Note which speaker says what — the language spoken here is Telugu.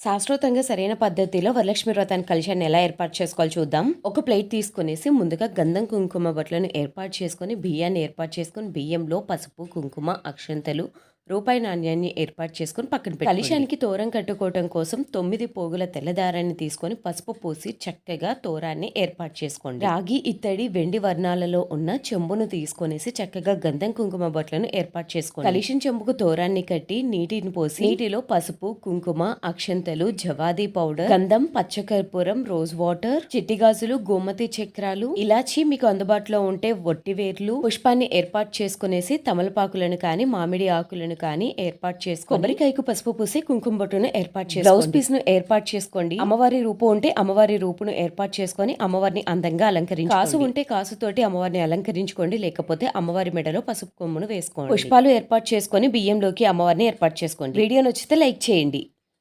Speaker 1: శాస్త్రోతంగా సరైన పద్ధతిలో వరలక్ష్మి వ్రతాన్ని కలిశాన్ని ఎలా ఏర్పాటు చేసుకోవాలి చూద్దాం. ఒక ప్లేట్ తీసుకునేసి ముందుగా గంధం కుంకుమ బట్టలను ఏర్పాటు చేసుకొని బియ్యాన్ని ఏర్పాటు చేసుకొని బియ్యంలో పసుపు కుంకుమ అక్షంతలు రూపాయి నాణ్యాన్ని ఏర్పాటు చేసుకొని పక్కన పెట్టి కలశానికి తోరం కట్టుకోవటం కోసం తొమ్మిది పోగుల తెల్లదారాన్ని తీసుకొని పసుపు పోసి చక్కగా తోరాన్ని ఏర్పాటు చేసుకోండి. రాగి ఇత్తడి వెండి వర్ణాలలో ఉన్న చెంబును తీసుకొనేసి చక్కగా గంధం కుంకుమ బొట్లను ఏర్పాటు చేసుకోండి. కలిషన్ చెంబుకు తోరాన్ని కట్టి నీటిని పోసి నీటిలో పసుపు కుంకుమ అక్షంతలు జవాది పౌడర్ గంధం పచ్చకర్పూరం రోజ్ వాటర్ చిట్టిగాజులు గోమతి చక్రాలు ఇలాచి మీకు అందుబాటులో ఉంటే వట్టివేర్లు పుష్పాన్ని ఏర్పాటు చేసుకునేసి తమలపాకులను కానీ మామిడి ఆకులను కానీ ఏర్పాటు చేసుకో కొబ్బరికాయకు పసుపు పూసి కుంకుమ బొట్టును ఏర్పాటు చేసుకోండి. బ్లౌజ్ పీస్ను ఏర్పాటు చేసుకోండి. అమ్మవారి రూపు ఉంటే అమ్మవారి రూపును ఏర్పాటు చేసుకొని అమ్మవారిని అందంగా అలంకరించి కాసు ఉంటే కాసుతోటి అమ్మవారిని అలంకరించుకోండి. లేకపోతే అమ్మవారి మెడలో పసుపు కొమ్మును వేసుకోండి. పుష్పాలు ఏర్పాటు చేసుకొని బియ్యంలోకి అమ్మవారిని ఏర్పాటు చేసుకోండి. వీడియో నచ్చితే లైక్ చేయండి.